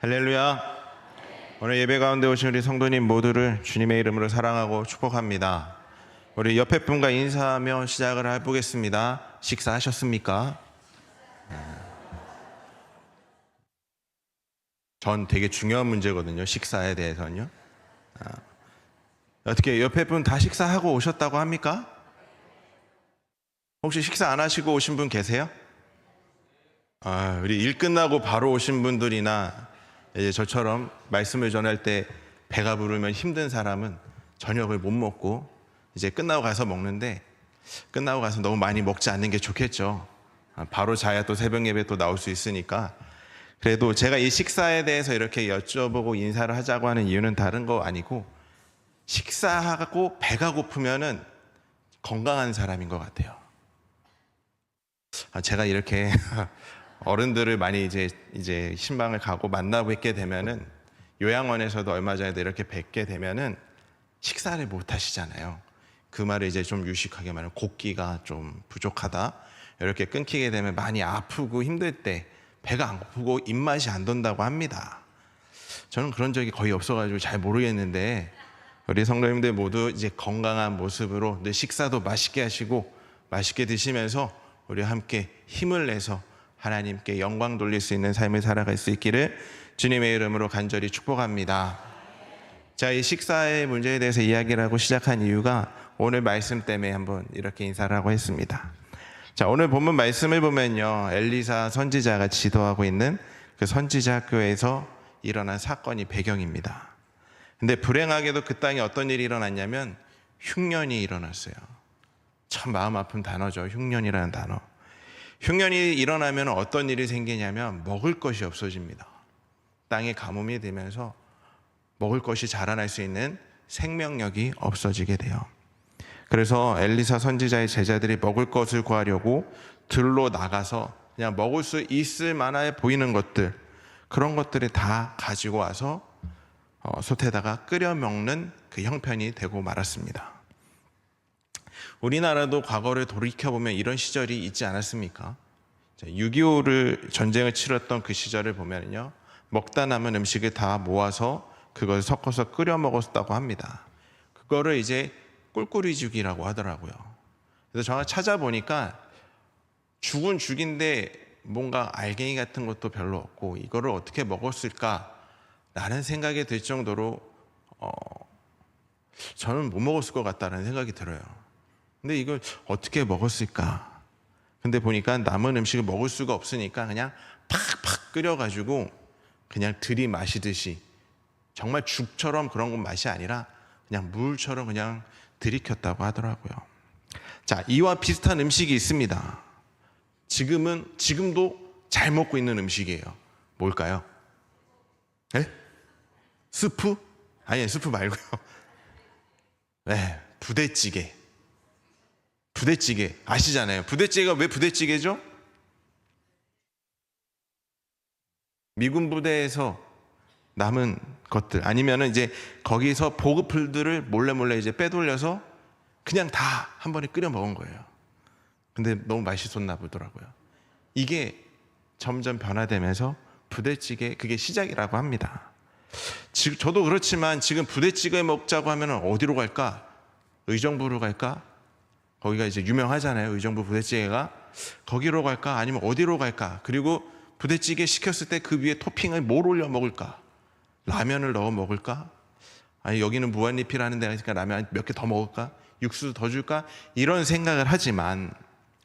할렐루야. 오늘 예배 가운데 오신 우리 성도님 모두를 주님의 이름으로 사랑하고 축복합니다. 우리 옆에 분과 인사하며 시작을 해보겠습니다. 식사하셨습니까? 전 되게 중요한 문제거든요. 식사에 대해서는요. 아, 어떻게 옆에 분 다 식사하고 오셨다고 합니까? 혹시 식사 안 하시고 오신 분 계세요? 아, 우리 일 끝나고 바로 오신 분들이나 이제 저처럼 말씀을 전할 때 배가 부르면 힘든 사람은 저녁을 못 먹고 이제 끝나고 가서 먹는데 끝나고 가서 너무 많이 먹지 않는 게 좋겠죠. 아, 바로 자야 또 새벽 예배 또 나올 수 있으니까. 그래도 제가 이 식사에 대해서 이렇게 여쭤보고 인사를 하자고 하는 이유는 다른 거 아니고 식사하고 배가 고프면은 건강한 사람인 것 같아요. 아, 제가 이렇게 어른들을 많이 이제 이제 신방을 가고 만나고 뵙게 되면은 요양원에서도 얼마 전에도 이렇게 뵙게 되면은 식사를 못 하시잖아요. 그 말을 이제 좀 유식하게 말하면 곡기가 좀 부족하다. 이렇게 끊기게 되면 많이 아프고 힘들 때 배가 안 고프고 입맛이 안 돈다고 합니다. 저는 그런 적이 거의 없어가지고 잘 모르겠는데 우리 성도님들 모두 이제 건강한 모습으로 늘 식사도 맛있게 하시고 맛있게 드시면서 우리 함께 힘을 내서 하나님께 영광 돌릴 수 있는 삶을 살아갈 수 있기를 주님의 이름으로 간절히 축복합니다. 자, 이 식사의 문제에 대해서 이야기를 하고 시작한 이유가 오늘 말씀 때문에 한번 이렇게 인사를 하고 했습니다. 자, 오늘 본문 말씀을 보면요. 엘리사 선지자가 지도하고 있는 그 선지자 학교에서 일어난 사건이 배경입니다. 근데 불행하게도 그 땅에 어떤 일이 일어났냐면 흉년이 일어났어요. 참 마음 아픈 단어죠. 흉년이라는 단어. 흉년이 일어나면 어떤 일이 생기냐면 먹을 것이 없어집니다. 땅에 가뭄이 되면서 먹을 것이 자라날 수 있는 생명력이 없어지게 돼요. 그래서 엘리사 선지자의 제자들이 먹을 것을 구하려고 들로 나가서 그냥 먹을 수 있을 만해 보이는 것들 그런 것들을 다 가지고 와서 어, 솥에다가 끓여 먹는 그 형편이 되고 말았습니다. 우리나라도 과거를 돌이켜 보면 이런 시절이 있지 않았습니까? 6.25를 전쟁을 치렀던 그 시절을 보면요, 먹다 남은 음식을 다 모아서 그걸 섞어서 끓여 먹었다고 합니다. 그거를 이제 꿀꿀이죽이라고 하더라고요. 그래서 제가 찾아보니까 죽은 죽인데 뭔가 알갱이 같은 것도 별로 없고 이거를 어떻게 먹었을까라는 생각이 들 정도로 어, 저는 못 먹었을 것 같다는 생각이 들어요. 근데 이걸 어떻게 먹었을까? 근데 보니까 남은 음식을 먹을 수가 없으니까 그냥 팍팍 끓여가지고 그냥 들이마시듯이 정말 죽처럼 그런 건 맛이 아니라 그냥 물처럼 그냥 들이켰다고 하더라고요. 자, 이와 비슷한 음식이 있습니다. 지금은 지금도 잘 먹고 있는 음식이에요. 뭘까요? 에? 스프? 아니, 스프 말고요. 네, 부대찌개. 부대찌개 아시잖아요. 부대찌개가 왜 부대찌개죠? 미군 부대에서 남은 것들 아니면은 이제 거기서 보급품들을 몰래 몰래 이제 빼돌려서 그냥 다 한 번에 끓여 먹은 거예요. 근데 너무 맛있었나 보더라고요. 이게 점점 변화되면서 부대찌개 그게 시작이라고 합니다. 지금 저도 그렇지만 지금 부대찌개 먹자고 하면 어디로 갈까? 의정부로 갈까? 거기가 이제 유명하잖아요. 의정부 부대찌개가 거기로 갈까? 아니면 어디로 갈까? 그리고 부대찌개 시켰을 때 그 위에 토핑을 뭘 올려 먹을까? 라면을 넣어 먹을까? 아니 여기는 무한리필하는 데니까 라면 몇 개 더 먹을까? 육수 더 줄까? 이런 생각을 하지만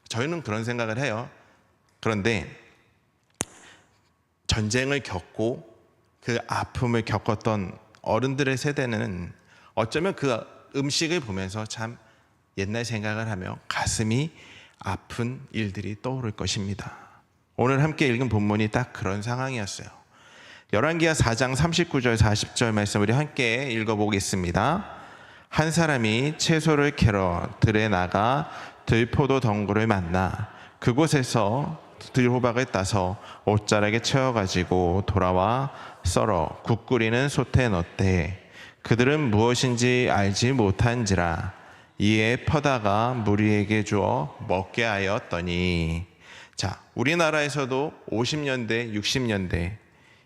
저희는 그런 생각을 해요. 그런데 전쟁을 겪고 그 아픔을 겪었던 어른들의 세대는 어쩌면 그 음식을 보면서 참 옛날 생각을 하며 가슴이 아픈 일들이 떠오를 것입니다. 오늘 함께 읽은 본문이 딱 그런 상황이었어요. 열왕기하 4장 39절 40절 말씀 우리 함께 읽어보겠습니다. 한 사람이 채소를 캐러 들에 나가 들포도 덩굴을 만나 그곳에서 들호박을 따서 옷자락에 채워가지고 돌아와 썰어 국 끓이는 솥에 넣되 그들은 무엇인지 알지 못한지라 이에 퍼다가 무리에게 주어 먹게 하였더니 자 우리나라에서도 50년대 60년대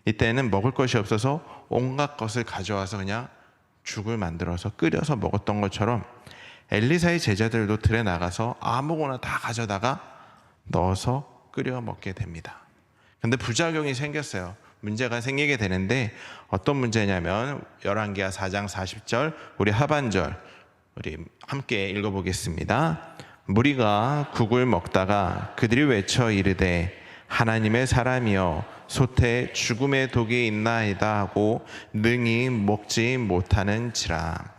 이때는 먹을 것이 없어서 온갖 것을 가져와서 그냥 죽을 만들어서 끓여서 먹었던 것처럼 엘리사의 제자들도 들에 나가서 아무거나 다 가져다가 넣어서 끓여 먹게 됩니다. 근데 부작용이 생겼어요. 문제가 생기게 되는데 어떤 문제냐면 열왕기하 4장 40절 우리 하반절 우리 함께 읽어보겠습니다. 무리가 국을 먹다가 그들이 외쳐 이르되 하나님의 사람이여 소태 죽음의 독이 있나이다 하고 능히 먹지 못하는지라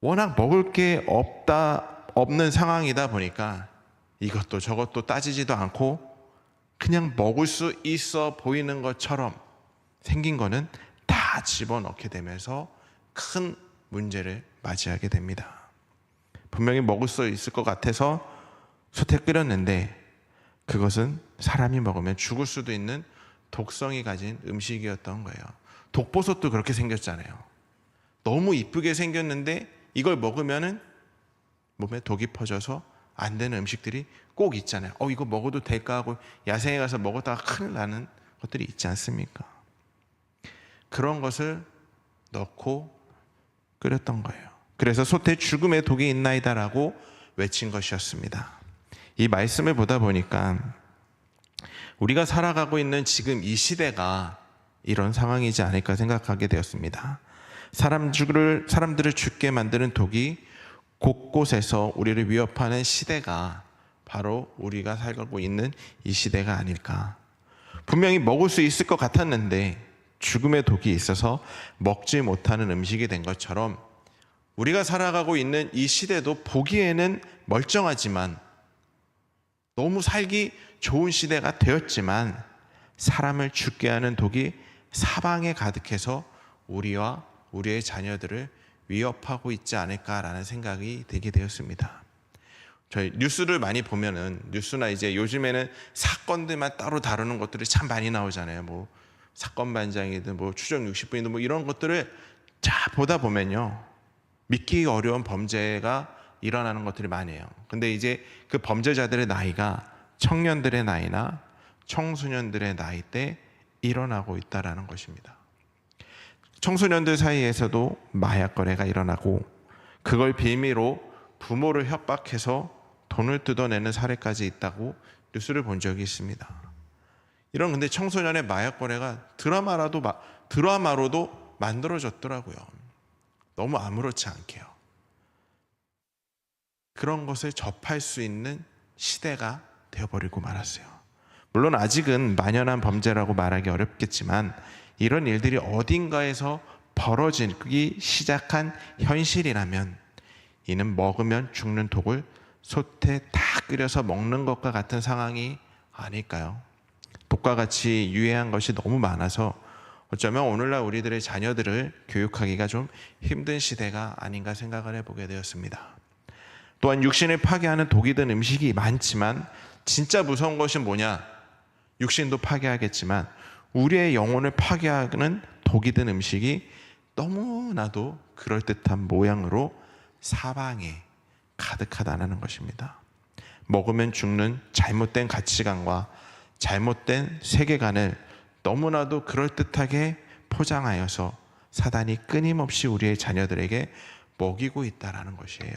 워낙 먹을 게 없다 없는 상황이다 보니까 이것도 저것도 따지지도 않고 그냥 먹을 수 있어 보이는 것처럼 생긴 거는 다 집어넣게 되면서 큰 문제를 맞이하게 됩니다. 분명히 먹을 수 있을 것 같아서 솥에 끓였는데 그것은 사람이 먹으면 죽을 수도 있는 독성이 가진 음식이었던 거예요. 독버섯도 그렇게 생겼잖아요. 너무 이쁘게 생겼는데 이걸 먹으면은 몸에 독이 퍼져서 안 되는 음식들이 꼭 있잖아요. 어, 이거 먹어도 될까 하고 야생에 가서 먹었다가 큰일 나는 것들이 있지 않습니까? 그런 것을 넣고 끓였던 거예요. 그래서 솥에 죽음의 독이 있나이다라고 외친 것이었습니다. 이 말씀을 보다 보니까 우리가 살아가고 있는 지금 이 시대가 이런 상황이지 않을까 생각하게 되었습니다. 사람들을 사람들을 죽게 만드는 독이 곳곳에서 우리를 위협하는 시대가 바로 우리가 살고 있는 이 시대가 아닐까. 분명히 먹을 수 있을 것 같았는데 죽음의 독이 있어서 먹지 못하는 음식이 된 것처럼 우리가 살아가고 있는 이 시대도 보기에는 멀쩡하지만 너무 살기 좋은 시대가 되었지만 사람을 죽게 하는 독이 사방에 가득해서 우리와 우리의 자녀들을 위협하고 있지 않을까라는 생각이 들게 되었습니다. 저희 뉴스를 많이 보면은 뉴스나 이제 요즘에는 사건들만 따로 다루는 것들이 참 많이 나오잖아요. 뭐 사건 반장이든 뭐 추적 60분이든 뭐 이런 것들을 자 보다 보면요. 믿기 어려운 범죄가 일어나는 것들이 많이 해요. 근데 이제 그 범죄자들의 나이가 청년들의 나이나 청소년들의 나이 때 일어나고 있다라는 것입니다. 청소년들 사이에서도 마약 거래가 일어나고 그걸 빌미로 부모를 협박해서 돈을 뜯어내는 사례까지 있다고 뉴스를 본 적이 있습니다. 이런 근데 청소년의 마약 거래가 드라마라도 마- 드라마로도 만들어졌더라고요. 너무 아무렇지 않게요. 그런 것을 접할 수 있는 시대가 되어버리고 말았어요. 물론 아직은 만연한 범죄라고 말하기 어렵겠지만 이런 일들이 어딘가에서 벌어지기 시작한 현실이라면 이는 먹으면 죽는 독을 솥에 다 끓여서 먹는 것과 같은 상황이 아닐까요? 독과 같이 유해한 것이 너무 많아서 어쩌면 오늘날 우리들의 자녀들을 교육하기가 좀 힘든 시대가 아닌가 생각을 해보게 되었습니다. 또한 육신을 파괴하는 독이 든 음식이 많지만 진짜 무서운 것이 뭐냐? 육신도 파괴하겠지만 우리의 영혼을 파괴하는 독이 든 음식이 너무나도 그럴듯한 모양으로 사방에 가득하다는 것입니다. 먹으면 죽는 잘못된 가치관과 잘못된 세계관을 너무나도 그럴듯하게 포장하여서 사단이 끊임없이 우리의 자녀들에게 먹이고 있다라는 것이에요.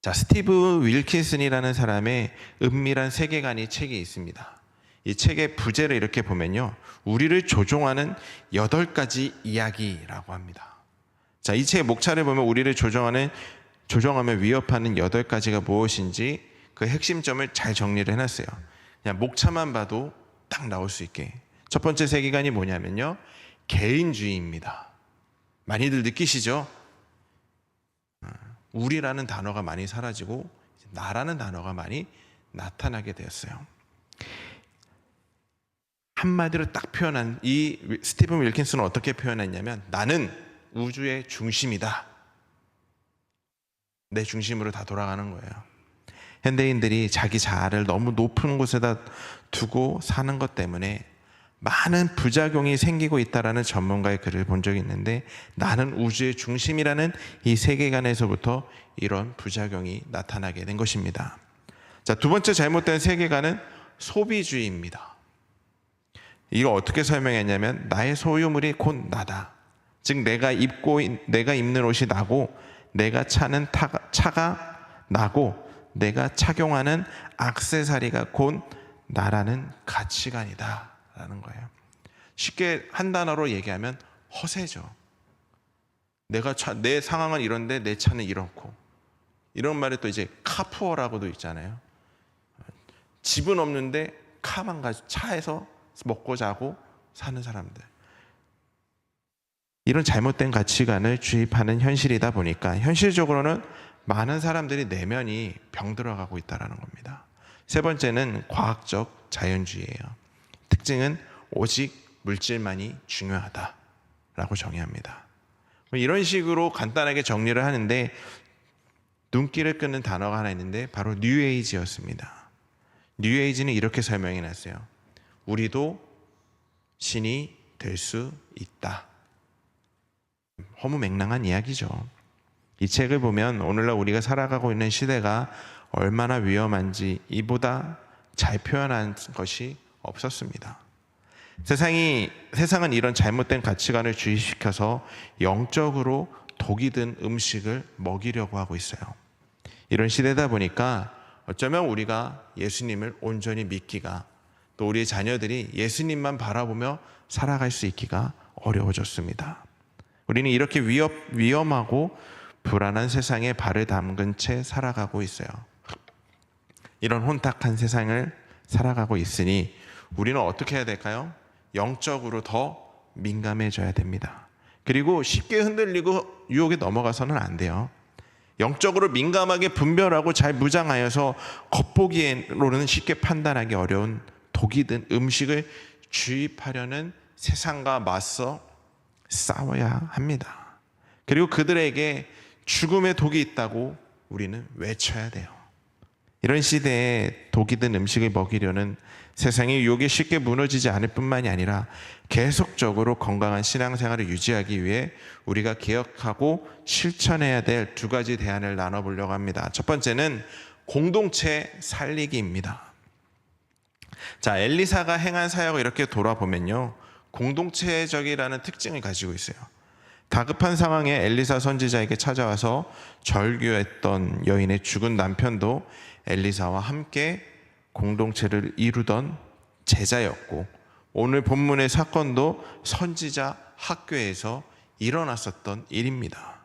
자, 스티브 윌킨슨이라는 사람의 은밀한 세계관이 책에 있습니다. 이 책의 부제를 이렇게 보면요. 우리를 조종하는 여덟 가지 이야기라고 합니다. 자, 이 책의 목차를 보면 우리를 조종하는 조종하며 위협하는 여덟 가지가 무엇인지 그 핵심점을 잘 정리를 해놨어요. 그냥 목차만 봐도 딱 나올 수 있게. 첫 번째 세계관이 뭐냐면요. 개인주의입니다. 많이들 느끼시죠? 우리라는 단어가 많이 사라지고 나라는 단어가 많이 나타나게 되었어요. 한마디로 딱 표현한 이 스티븐 윌킨스는 어떻게 표현했냐면 나는 우주의 중심이다. 내 중심으로 다 돌아가는 거예요. 현대인들이 자기 자아를 너무 높은 곳에다 두고 사는 것 때문에 많은 부작용이 생기고 있다라는 전문가의 글을 본 적이 있는데 나는 우주의 중심이라는 이 세계관에서부터 이런 부작용이 나타나게 된 것입니다. 자, 두 번째 잘못된 세계관은 소비주의입니다. 이거 어떻게 설명했냐면 나의 소유물이 곧 나다. 즉 내가 입고 있- 내가 입는 옷이 나고 내가 차는 타가, 차가 나고 내가 착용하는 악세사리가 곧 나라는 가치관이다 라는 거예요. 쉽게 한 단어로 얘기하면 허세죠. 내가 차, 내 상황은 이런데 내 차는 이렇고 이런 말에 또 이제 카푸어라고도 있잖아요. 집은 없는데 카만 가지고 차에서 먹고 자고 사는 사람들. 이런 잘못된 가치관을 주입하는 현실이다 보니까 현실적으로는 많은 사람들이 내면이 병들어가고 있다는 겁니다. 세 번째는 과학적 자연주의예요. 특징은 오직 물질만이 중요하다라고 정의합니다. 이런 식으로 간단하게 정리를 하는데 눈길을 끄는 단어가 하나 있는데 바로 뉴에이지였습니다. 뉴에이지는 이렇게 설명해 놨어요. 우리도 신이 될 수 있다. 허무맹랑한 이야기죠. 이 책을 보면 오늘날 우리가 살아가고 있는 시대가 얼마나 위험한지 이보다 잘 표현한 것이 없었습니다. 세상이 세상은 이런 잘못된 가치관을 주의시켜서 영적으로 독이 든 음식을 먹이려고 하고 있어요. 이런 시대다 보니까 어쩌면 우리가 예수님을 온전히 믿기가 또 우리의 자녀들이 예수님만 바라보며 살아갈 수 있기가 어려워졌습니다. 우리는 이렇게 위협, 위험하고 불안한 세상에 발을 담근 채 살아가고 있어요. 이런 혼탁한 세상을 살아가고 있으니 우리는 어떻게 해야 될까요? 영적으로 더 민감해져야 됩니다. 그리고 쉽게 흔들리고 유혹에 넘어가서는 안 돼요. 영적으로 민감하게 분별하고 잘 무장하여서 겉보기로는 쉽게 판단하기 어려운 독이 든 음식을 주입하려는 세상과 맞서 싸워야 합니다. 그리고 그들에게 죽음의 독이 있다고 우리는 외쳐야 돼요. 이런 시대에 독이 든 음식을 먹이려는 세상의 유혹에 쉽게 무너지지 않을 뿐만이 아니라 계속적으로 건강한 신앙생활을 유지하기 위해 우리가 기억하고 실천해야 될 두 가지 대안을 나눠보려고 합니다. 첫 번째는 공동체 살리기입니다. 자, 엘리사가 행한 사역을 이렇게 돌아보면요. 공동체적이라는 특징을 가지고 있어요. 다급한 상황에 엘리사 선지자에게 찾아와서 절규했던 여인의 죽은 남편도 엘리사와 함께 공동체를 이루던 제자였고 오늘 본문의 사건도 선지자 학교에서 일어났었던 일입니다.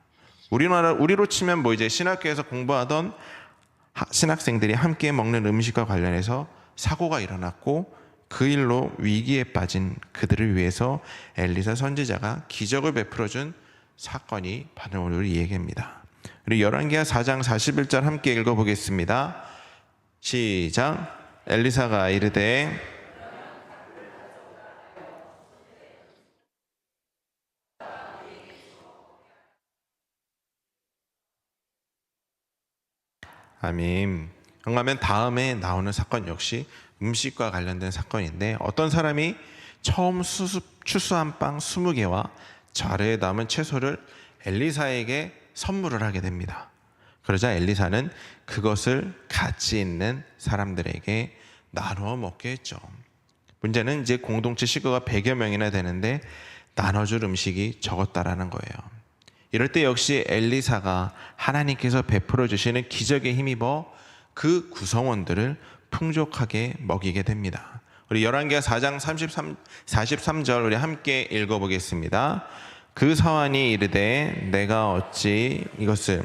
우리나라 우리로 치면 뭐 이제 신학교에서 공부하던 하- 신학생들이 함께 먹는 음식과 관련해서 사고가 일어났고 그 일로 위기에 빠진 그들을 위해서 엘리사 선지자가 기적을 베풀어준 사건이 바로 오늘 이 얘기입니다. 우리 열왕기하 4장 41절 함께 읽어보겠습니다. 시작. 엘리사가 이르되 아멘. 그러면 다음에 나오는 사건 역시 음식과 관련된 사건인데 어떤 사람이 처음 수습, 추수한 빵 20개와 자르에 담은 채소를 엘리사에게 선물을 하게 됩니다. 그러자 엘리사는 그것을 가치 있는 사람들에게 나누어 먹게 했죠. 문제는 이제 공동체 식구가 100여 명이나 되는데 나눠줄 음식이 적었다라는 거예요. 이럴 때 역시 엘리사가 하나님께서 베풀어 주시는 기적에 힘입어 그 구성원들을 풍족하게 먹이게 됩니다. 우리 열왕기하 4장 33 43절 우리 함께 읽어 보겠습니다. 그 서한이 이르되 내가 어찌 이것을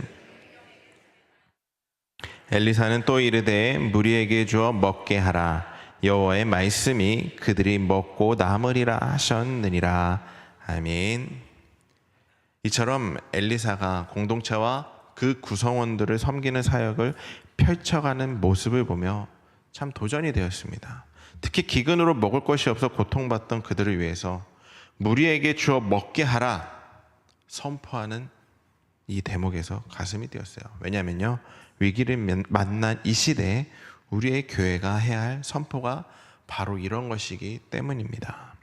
엘리사는 또 이르되 무리에게 주어 먹게 하라 여호와의 말씀이 그들이 먹고 남으리라 하셨느니라 아멘. 이처럼 엘리사가 공동체와 그 구성원들을 섬기는 사역을 펼쳐가는 모습을 보며 참 도전이 되었습니다. 특히 기근으로 먹을 것이 없어 고통받던 그들을 위해서 무리에게 주어 먹게 하라 선포하는 이 대목에서 가슴이 뛰었어요. 왜냐하면요 위기를 면- 만난 이 시대에 우리의 교회가 해야 할 선포가 바로 이런 것이기 때문입니다.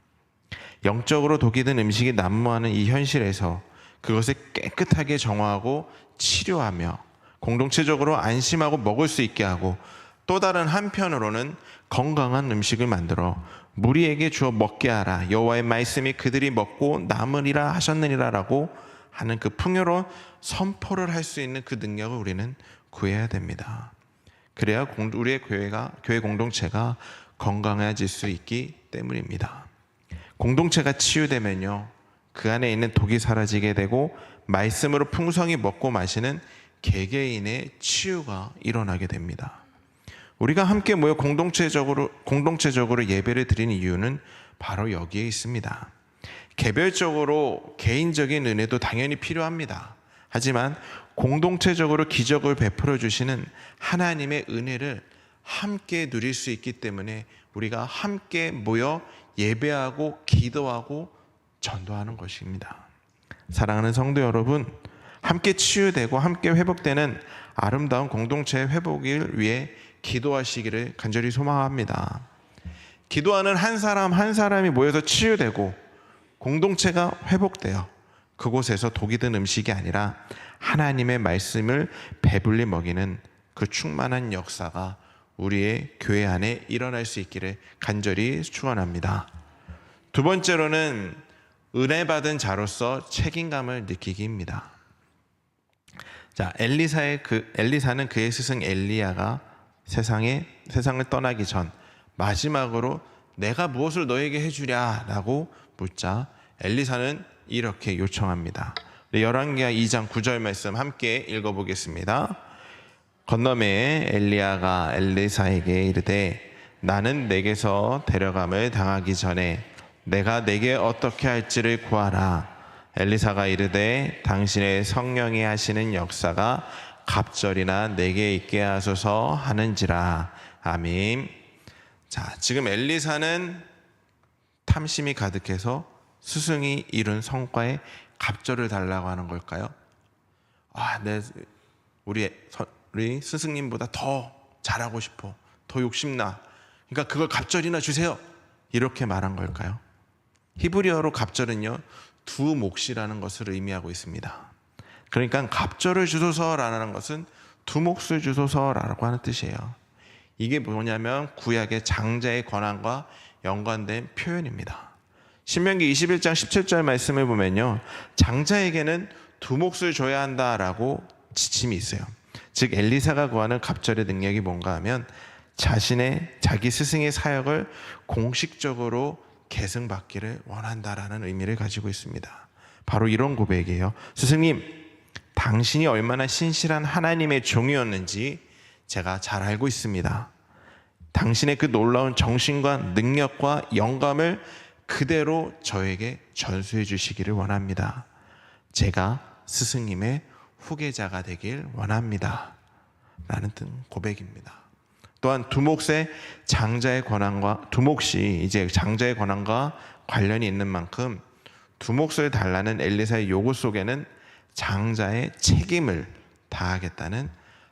영적으로 독이 든 음식이 난무하는 이 현실에서 그것을 깨끗하게 정화하고 치료하며 공동체적으로 안심하고 먹을 수 있게 하고 또 다른 한편으로는 건강한 음식을 만들어 무리에게 주어 먹게 하라 여호와의 말씀이 그들이 먹고 남으리라 하셨느니라라고 하는 그 풍요로운 선포를 할 수 있는 그 능력을 우리는 구해야 됩니다. 그래야 공- 우리의 교회가 교회 공동체가 건강해질 수 있기 때문입니다. 공동체가 치유되면요. 그 안에 있는 독이 사라지게 되고 말씀으로 풍성히 먹고 마시는 개개인의 치유가 일어나게 됩니다. 우리가 함께 모여 공동체적으로 공동체적으로 예배를 드리는 이유는 바로 여기에 있습니다. 개별적으로 개인적인 은혜도 당연히 필요합니다. 하지만 공동체적으로 기적을 베풀어 주시는 하나님의 은혜를 함께 누릴 수 있기 때문에 우리가 함께 모여 예배하고 기도하고 전도하는 것입니다. 사랑하는 성도 여러분, 함께 치유되고 함께 회복되는 아름다운 공동체의 회복을 위해 기도하시기를 간절히 소망합니다. 기도하는 한 사람 한 사람이 모여서 치유되고 공동체가 회복되어 그곳에서 독이 든 음식이 아니라 하나님의 말씀을 배불리 먹이는 그 충만한 역사가 우리의 교회 안에 일어날 수 있기를 간절히 축원합니다. 두 번째로는 은혜 받은 자로서 책임감을 느끼기입니다. 자, 엘리사의 그 엘리사는 그의 스승 엘리야가 세상에 세상을 떠나기 전 마지막으로 내가 무엇을 너에게 해주랴라고 묻자 엘리사는 이렇게 요청합니다. 네, 열왕기하 2장 9절 말씀 함께 읽어보겠습니다. 건너매에 엘리야가 엘리사에게 이르되 나는 내게서 데려감을 당하기 전에 내가 내게 어떻게 할지를 구하라. 엘리사가 이르되 당신의 성령이 하시는 역사가 갑절이나 내게 있게 하소서 하는지라. 아멘. 자, 지금 엘리사는 탐심이 가득해서 스승이 이룬 성과에 갑절을 달라고 하는 걸까요? 아, 내 우리 서- 우리 스승님보다 더 잘하고 싶어. 더 욕심나. 그러니까 그걸 갑절이나 주세요. 이렇게 말한 걸까요? 히브리어로 갑절은요. 두 몫이라는 것을 의미하고 있습니다. 그러니까 갑절을 주소서라는 것은 두 몫을 주소서라고 하는 뜻이에요. 이게 뭐냐면 구약의 장자의 권한과 연관된 표현입니다. 신명기 21장 17절 말씀을 보면요. 장자에게는 두 몫을 줘야 한다라고 지침이 있어요. 즉 엘리사가 구하는 갑절의 능력이 뭔가 하면 자신의 자기 스승의 사역을 공식적으로 계승받기를 원한다라는 의미를 가지고 있습니다. 바로 이런 고백이에요. 스승님, 당신이 얼마나 신실한 하나님의 종이었는지 제가 잘 알고 있습니다. 당신의 그 놀라운 정신과 능력과 영감을 그대로 저에게 전수해 주시기를 원합니다. 제가 스승님의 후계자가 되길 원합니다. 라는 등 고백입니다. 또한 두목의 장자의 권한과 두목이 이제 장자의 권한과 관련이 있는 만큼 두목을 달라는 엘리사의 요구 속에는 장자의 책임을 다하겠다는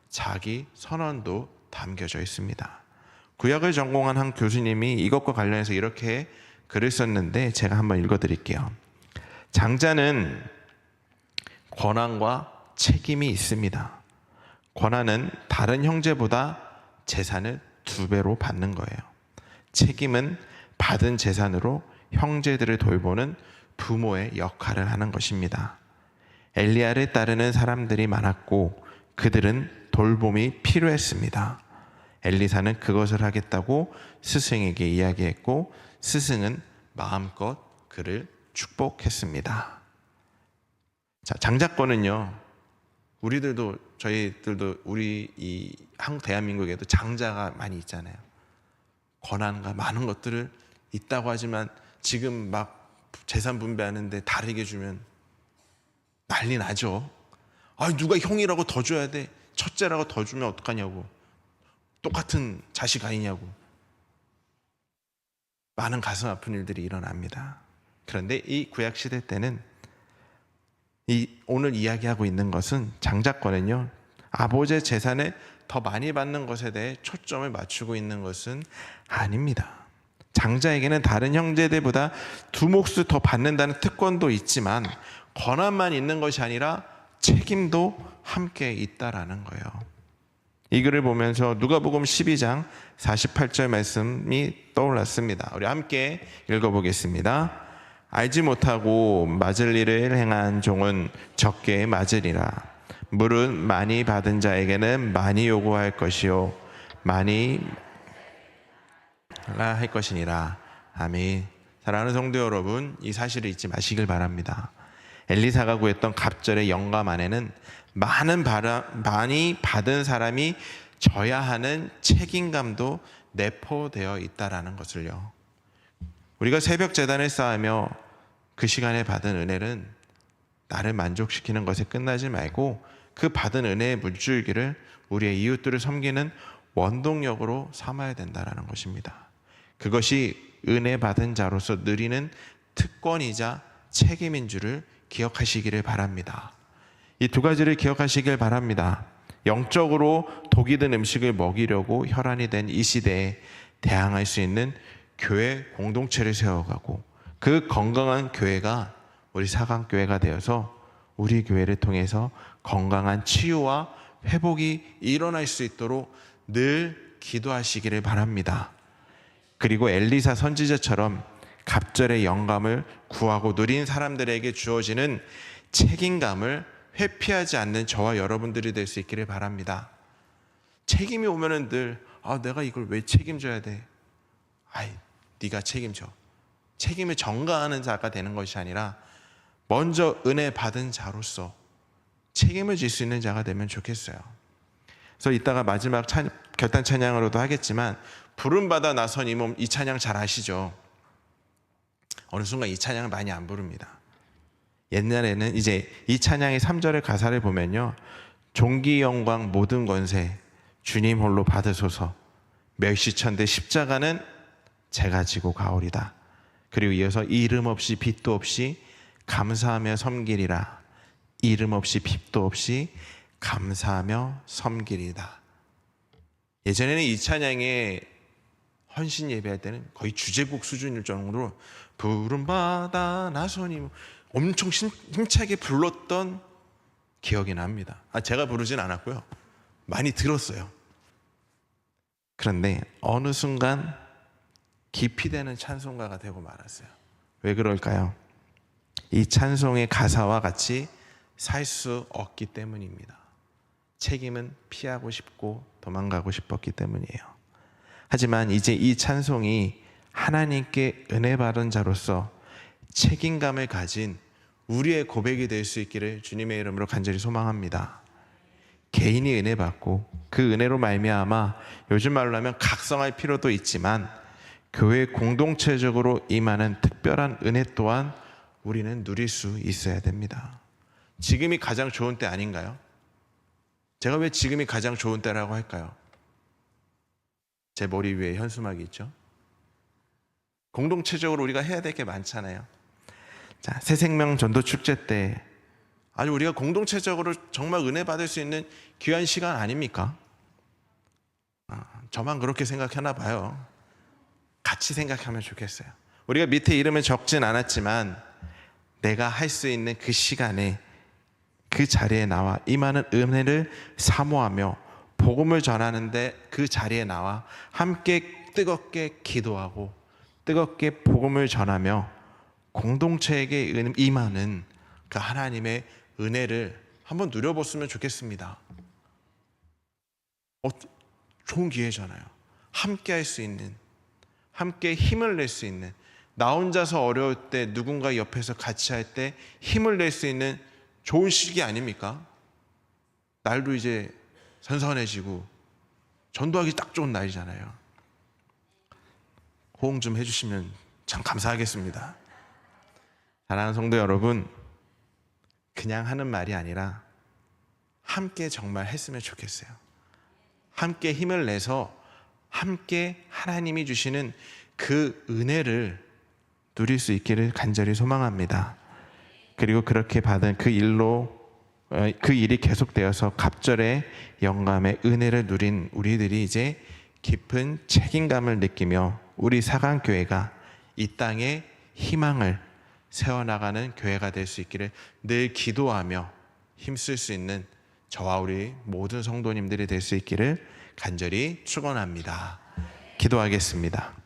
자기 선언도 담겨져 있습니다. 구약을 전공한 한 교수님이 이것과 관련해서 이렇게 글을 썼는데 제가 한번 읽어드릴게요. 장자는 권한과 책임이 있습니다. 권한은 다른 형제보다 재산을 두 배로 받는 거예요. 책임은 받은 재산으로 형제들을 돌보는 부모의 역할을 하는 것입니다. 엘리야를 따르는 사람들이 많았고 그들은 돌봄이 필요했습니다. 엘리사는 그것을 하겠다고 스승에게 이야기했고 스승은 마음껏 그를 축복했습니다. 자, 장자권은요. 우리들도 저희들도 우리 이 한국 대한민국에도 장자가 많이 있잖아요. 권한과 많은 것들을 있다고 하지만 지금 막 재산 분배하는데 다르게 주면 난리 나죠. 아, 누가 형이라고 더 줘야 돼. 첫째라고 더 주면 어떡하냐고. 똑같은 자식 아니냐고. 많은 가슴 아픈 일들이 일어납니다. 그런데 이 구약 시대 때는 이 오늘 이야기하고 있는 것은 장자권은요 아버지의 재산을 더 많이 받는 것에 대해 초점을 맞추고 있는 것은 아닙니다. 장자에게는 다른 형제들보다 두 몫을 더 받는다는 특권도 있지만 권한만 있는 것이 아니라 책임도 함께 있다라는 거예요. 이 글을 보면서 누가복음 12장 48절 말씀이 떠올랐습니다. 우리 함께 읽어보겠습니다. 알지 못하고 맞을 일을 행한 종은 적게 맞으리라. 물은 많이 받은 자에게는 많이 요구할 것이요 많이 라할 것이니라. 아멘. 사랑하는 성도 여러분, 이 사실을 잊지 마시길 바랍니다. 엘리사가 구했던 갑절의 영감 안에는 많은 바라, 많이 받은 사람이 져야 하는 책임감도 내포되어 있다라는 것을요. 우리가 새벽 재단을 쌓으며 그 시간에 받은 은혜는 나를 만족시키는 것에 끝나지 말고 그 받은 은혜의 물줄기를 우리의 이웃들을 섬기는 원동력으로 삼아야 된다라는 것입니다. 그것이 은혜 받은 자로서 누리는 특권이자 책임인 줄을 기억하시기를 바랍니다. 이 두 가지를 기억하시길 바랍니다. 영적으로 독이 든 음식을 먹이려고 혈안이 된 이 시대에 대항할 수 있는 교회 공동체를 세워가고 그 건강한 교회가 우리 사강교회가 되어서 우리 교회를 통해서 건강한 치유와 회복이 일어날 수 있도록 늘 기도하시기를 바랍니다. 그리고 엘리사 선지자처럼 갑절의 영감을 구하고 누린 사람들에게 주어지는 책임감을 회피하지 않는 저와 여러분들이 될 수 있기를 바랍니다. 책임이 오면은 늘 아, 내가 이걸 왜 책임져야 돼? 아이, 네가 책임져. 책임을 전가하는 자가 되는 것이 아니라 먼저 은혜 받은 자로서 책임을 질 수 있는 자가 되면 좋겠어요. 그래서 이따가 마지막 찬- 결단 찬양으로도 하겠지만 부름 받아 나선 이 몸 이 찬양 잘 아시죠? 어느 순간 이 찬양을 많이 안 부릅니다. 옛날에는 이제 이 찬양의 3절의 가사를 보면요. 종기 영광 모든 권세 주님 홀로 받으소서 멸시천대 십자가는 제가 지고 가오리다. 그리고 이어서 이름 없이 빛도 없이 감사하며 섬기리라. 이름 없이 빛도 없이 감사하며 섬기리다. 예전에는 이 찬양에 헌신 예배할 때는 거의 주제곡 수준일 정도로 받아 나선이 엄청 심, 힘차게 불렀던 기억이 납니다. 아, 제가 부르진 않았고요. 많이 들었어요. 그런데 어느 순간 깊이 되는 찬송가가 되고 말았어요. 왜 그럴까요? 이 찬송의 가사와 같이 살 수 없기 때문입니다. 책임은 피하고 싶고 도망가고 싶었기 때문이에요. 하지만 이제 이 찬송이 하나님께 은혜 받은 자로서 책임감을 가진 우리의 고백이 될 수 있기를 주님의 이름으로 간절히 소망합니다. 개인이 은혜 받고 그 은혜로 말미암아 요즘 말로 하면 각성할 필요도 있지만 교회 공동체적으로 임하는 특별한 은혜 또한 우리는 누릴 수 있어야 됩니다. 지금이 가장 좋은 때 아닌가요? 제가 왜 지금이 가장 좋은 때라고 할까요? 제 머리 위에 현수막이 있죠. 공동체적으로 우리가 해야 될 게 많잖아요. 자, 새생명 전도 축제 때 아주 우리가 공동체적으로 정말 은혜 받을 수 있는 귀한 시간 아닙니까? 아, 저만 그렇게 생각하나 봐요. 같이 생각하면 좋겠어요. 우리가 밑에 이름을 적진 않았지만 내가 할 수 있는 그 시간에 그 자리에 나와 이 많은 은혜를 사모하며 복음을 전하는데 그 자리에 나와 함께 뜨겁게 기도하고 뜨겁게 복음을 전하며 공동체에게 은- 임하는 그 하나님의 은혜를 한번 누려봤으면 좋겠습니다. 어, 좋은 기회잖아요. 함께 할 수 있는, 함께 힘을 낼 수 있는, 나 혼자서 어려울 때 누군가 옆에서 같이 할 때 힘을 낼 수 있는 좋은 시기 아닙니까? 날도 이제 선선해지고 전도하기 딱 좋은 날이잖아요. 호응 좀 해주시면 참 감사하겠습니다. 사랑하는 성도 여러분, 그냥 하는 말이 아니라 함께 정말 했으면 좋겠어요. 함께 힘을 내서 함께 하나님이 주시는 그 은혜를 누릴 수 있기를 간절히 소망합니다. 그리고 그렇게 받은 그 일로 어, 그 일이 계속되어서 갑절의 영감의 은혜를 누린 우리들이 이제 깊은 책임감을 느끼며 우리 사강교회가 이 땅에 희망을 세워나가는 교회가 될 수 있기를 늘 기도하며 힘쓸 수 있는 저와 우리 모든 성도님들이 될 수 있기를 간절히 축원합니다. 기도하겠습니다.